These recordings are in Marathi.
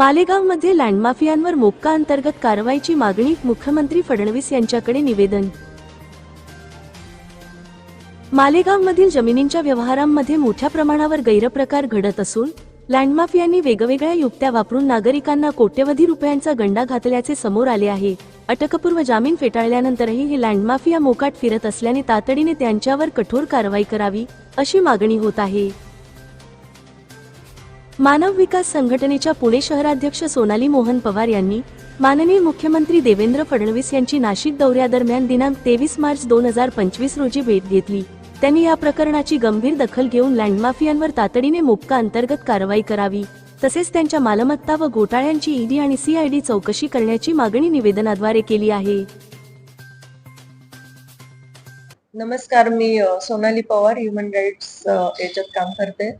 मालेगावमध्ये लँडमाफियांवर मोक्का अंतर्गत कारवाईची मागणी मुख्यमंत्री फडणवीस यांच्याकडे निवेदन. मालेगावमधील जमिनींच्या व्यवहारांमध्ये मोठ्या प्रमाणावर गैरप्रकार घडत असून लँडमाफियांनी वेगवेगळ्या युक्त्या वापरून नागरिकांना कोट्यवधी रुपयांचा गंडा घातल्याचे समोर आले आहे. अटकपूर्व जामीन फेटाळल्यानंतरही हे लँडमाफिया मोकाट फिरत असल्याने तातडीने त्यांच्यावर कठोर कारवाई करावी अशी मागणी होत आहे. मानव विकास संघटनेच्या पुणे शहराध्यक्ष सोनाली मोहन पवार यांनी माननीय मुख्यमंत्री देवेंद्र फडणवीस यांची नाशिक दौऱ्यादरम्यान दिनांक तेवीस मार्च दोन हजार पंचवीस रोजी भेट घेतली. त्यांनी या प्रकरणाची गंभीर दखल घेऊन लँडमाफियांवर तातडीने मुक्का अंतर्गत कारवाई करावी. तसेच त्यांच्या मालमत्ता व घोटाळ्यांची ईडी आणि सीआयडी चौकशी करण्याची मागणी निवेदनाद्वारे केली आहे. नमस्कार मी सोनाली पवार ह्युमन राईट्स याच्यात काम करते.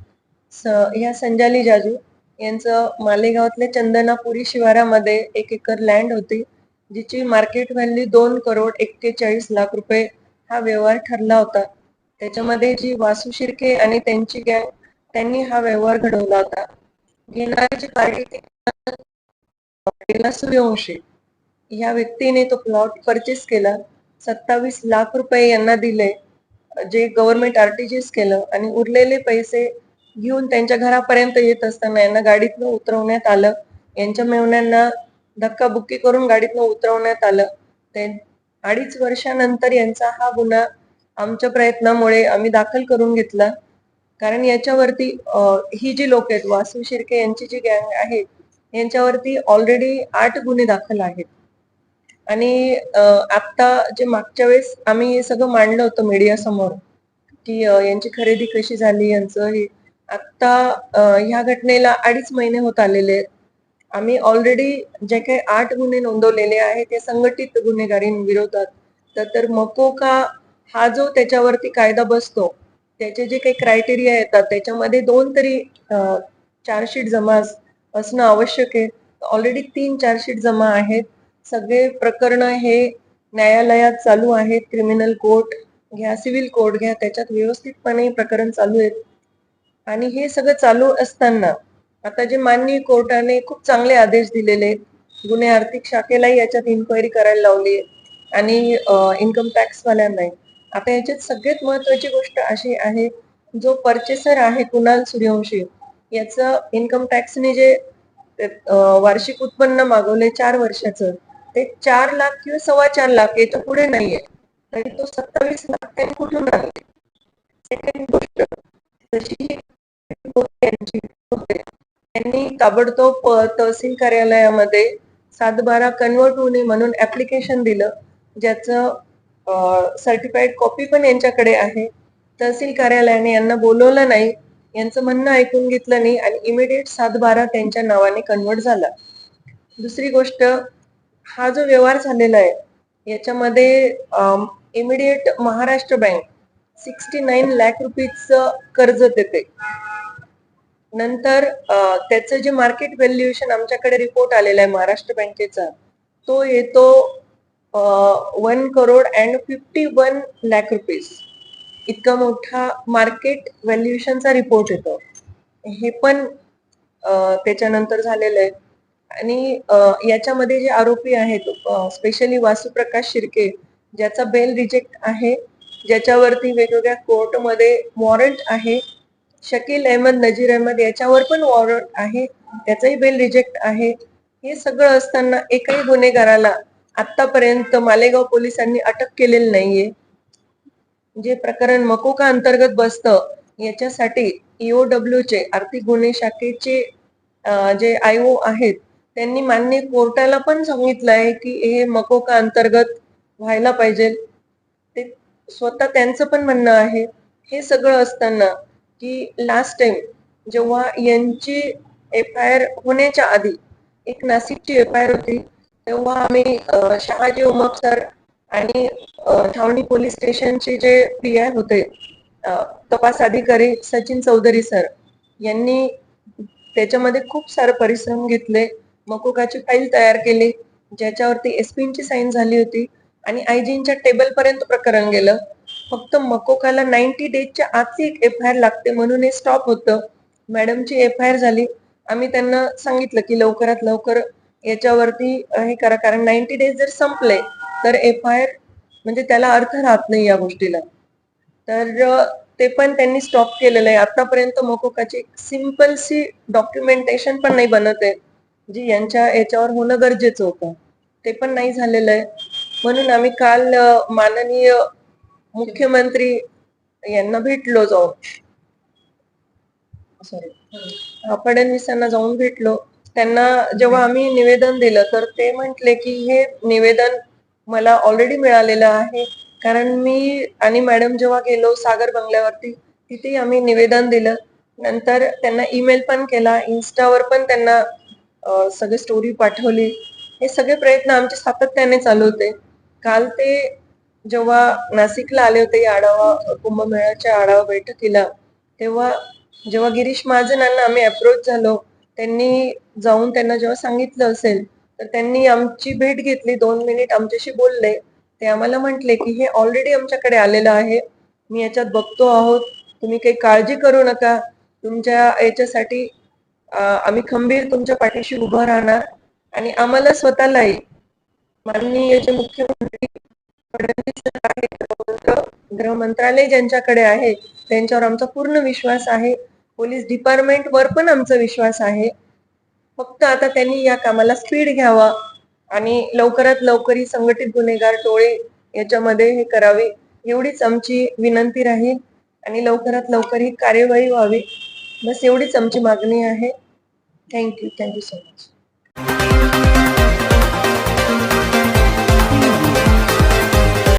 ह्या संजाली जाजू यांचं मालेगावातल्या चंदनापुरी शिवारामध्ये एक एकर लँड होती जिची मार्केट व्हॅल्यू दोन करोड एक्केचाळीस लाख रुपये हा व्यवहार ठरला होता. त्याच्यामध्ये जी वासू शिर्के आणि त्यांची गँग त्यांनी हा व्यवहार घडवला होता. घेणारी जी पार्टी सूर्यवंशी. ह्या व्यक्तीने तो प्लॉट परचेस केला. सत्तावीस लाख रुपये यांना दिले. जे गव्हर्नमेंट आरटीजीएस केलं आणि उरलेले पैसे घेऊन त्यांच्या घरापर्यंत येत असताना यांना गाडीतनं उतरवण्यात आलं. यांच्या मेहण्यांना धक्काबुक्की करून गाडीतनं उतरवण्यात आलं. ते अडीच वर्षानंतर यांचा हा गुन्हा आमच्या प्रयत्नामुळे आम्ही दाखल करून घेतला. कारण याच्यावरती ही जी लोक आहेत वासू शिर्के यांची जी गँग आहे यांच्यावरती ऑलरेडी आठ गुन्हे दाखल आहेत. आणि आता जे मागच्या वेळेस आम्ही हे सगळं मांडलं होतं मीडिया समोर की यांची खरेदी कशी झाली यांचं हे आत्ता ह्या घटनेला अडीच महिने होत आलेले आहेत. आम्ही ऑलरेडी जे काही आठ गुन्हे नोंदवलेले आहेत ते संघटित गुन्हेगारींविरोधात तर तर मकोका हा जो त्याच्यावरती कायदा बसतो त्याचे जे काही क्रायटेरिया येतात त्याच्यामध्ये दोन तरी चार्जशीट जमा असणं आवश्यक आहे. ऑलरेडी तीन चार्जशीट जमा आहेत. सगळे प्रकरण हे न्यायालयात चालू आहेत. क्रिमिनल कोर्ट घ्या सिव्हिल कोर्ट घ्या त्याच्यात व्यवस्थितपणे प्रकरण चालू आहेत. आणि हे सगळं चालू असताना आता जे माननीय कोर्टाने खूप चांगले आदेश दिलेले आहेत. गुन्हे आर्थिक शाखेलाही याच्यात इन्क्वायरी करायला लावली आणि इन्कम टॅक्स वाल्यांनाही आता याच्यात सगळ्यात महत्वाची गोष्ट अशी आहे जो परचेसर आहे कुणाल सूर्यवंशी याचं इन्कम टॅक्सने जे वार्षिक उत्पन्न मागवले चार वर्षाचं ते चार लाख किंवा सव्वा चार लाख याच्यापुढे नाहीये. तरी तो सत्तावीस लाख त्यांनी कुठून आणले सेकंड गोष्ट जशी ताबडतोब तहसील कार्यालयामध्ये सातबारा कन्वर्ट होऊ नये म्हणून ऍप्लिकेशन दिलं. ज्याचं सर्टिफाईड कॉपी पण यांच्याकडे आहे. तहसील कार्यालयाने यांना बोलवलं नाही. यांचं म्हणणं ऐकून घेतलं नाही आणि इमिडिएट सातबारा त्यांच्या नावाने कन्वर्ट झाला. दुसरी गोष्ट हा जो व्यवहार झालेला आहे याच्यामध्ये immediate Maharashtra bank sixty nine lakh रुपीजचं कर्ज देते. नंतर त्याचं जे मार्केट व्हॅल्युएशन आमच्याकडे रिपोर्ट आलेला आहे महाराष्ट्र बँकेचा तो येतो one crore and fifty one lakh rupees इतका मोठा मार्केट व्हॅल्युएशनचा रिपोर्ट येतो. हे पण त्याच्यानंतर झालेलं आहे. आणि याच्यामध्ये जे आरोपी आहेत स्पेशली वासुप्रकाश शिर्के ज्याचा बेल रिजेक्ट आहे ज्याच्यावरती वेगवेगळ्या कोर्टमध्ये वॉरंट आहे शकील अहमद नजीर अहमद याच्यावर पण वॉरंट आहे. त्याचाही बेल रिजेक्ट आहे. हे सगळं असताना एकाही गुन्हेगाराला आतापर्यंत मालेगाव पोलिसांनी अटक केलेली नाहीये. जे प्रकरण मकोका अंतर्गत बसतं याच्यासाठी ईओडब्ल्यू चे आर्थिक गुन्हे शाखेचे जे आय ओ आहेत त्यांनी मान्य कोर्टाला पण सांगितलं आहे की हे मकोका अंतर्गत व्हायला पाहिजे. ते स्वतः त्यांचं पण म्हणणं आहे. हे सगळं असताना की लास्ट टाइम जेव्हा यांची एफ आय आर होण्याच्या आधी एक नाशिकची एफ आय आर होती तेव्हा आम्ही शहाजी उमप सर आणि ठावणी छावणी पोलीस स्टेशनचे जे पी आय होते तपास अधिकारी सचिन चौधरी सर यांनी त्याच्यामध्ये खूप सारे परिश्रम घेतले मकोकाची फाईल तयार केली ज्याच्यावरती एसपींची साईन झाली होती आणि आयजींच्या टेबल पर्यंत प्रकरण गेलं. फक्त मकोकाला नाईन्टी डेजच्या आतची एक एफ आय आर लागते म्हणून हे स्टॉप होतं. मॅडमची एफ आय आर झाली. आम्ही त्यांना सांगितलं की लवकरात लवकर याच्यावरती हे करा. कारण नाईन्टी डेज जर संपले तर एफ आय आर म्हणजे त्याला अर्थ राहत नाही या गोष्टीला. तर ते पण त्यांनी स्टॉप केलेलं आहे. आतापर्यंत मोकोकाची सिम्पलशी डॉक्युमेंटेशन पण नाही बनत आहे. जी यांच्या याच्यावर होणं गरजेचं होतं. ते पण नाही झालेलं आहे. म्हणून आम्ही काल माननीय मुख्यमंत्री यांना भेटलो जाऊन. सॉरी फडणवीसांना जाऊन भेटलो. त्यांना जेव्हा आम्ही निवेदन दिलं तर ते म्हटले की हे निवेदन मला ऑलरेडी मिळालेलं आहे. कारण मी आणि मॅडम जेव्हा गेलो सागर बंगल्यावरती तिथे आम्ही निवेदन दिलं. नंतर त्यांना ईमेल पण केला. इन्स्टावर पण त्यांना सगळी स्टोरी पाठवली. हे सगळे प्रयत्न आमचे सातत्याने चालू होते. काल ते जेव्हा नाशिकला आले होते या आढावा कुंभमेळ्याच्या आढावा बैठकीला तेव्हा जेव्हा गिरीश महाजनांना आम्ही अप्रोच झालो त्यांनी जाऊन त्यांना जेव्हा सांगितलं असेल तर त्यांनी आमची भेट घेतली दोन मिनिट आमच्याशी बोलले. ते आम्हाला म्हटले की हे ऑलरेडी आमच्याकडे आलेलं आहे. मी याच्यात बघतो आहोत. तुम्ही काही काळजी करू नका. तुमच्या याच्यासाठी आम्ही खंबीर तुमच्या पाठीशी उभं राहणार आणि आम्हाला स्वतःलाही माननीय जे मुख्यमंत्री फडणवीस गृह मंत्रालय ज्यांच्याकडे आहे त्यांच्यावर आमचा पूर्ण विश्वास आहे. पोलीस डिपार्टमेंट वर पण आमचा विश्वास आहे. फक्त आता त्यांनी या कामाला स्पीड घ्यावा आणि लवकरात लवकर ही संघटित गुन्हेगार टोळे याच्यामध्ये हे करावे एवढीच आमची विनंती राहील आणि लवकरात लवकर ही कार्यवाही व्हावी. बस एवढीच आमची मागणी आहे. Thank you thank you so much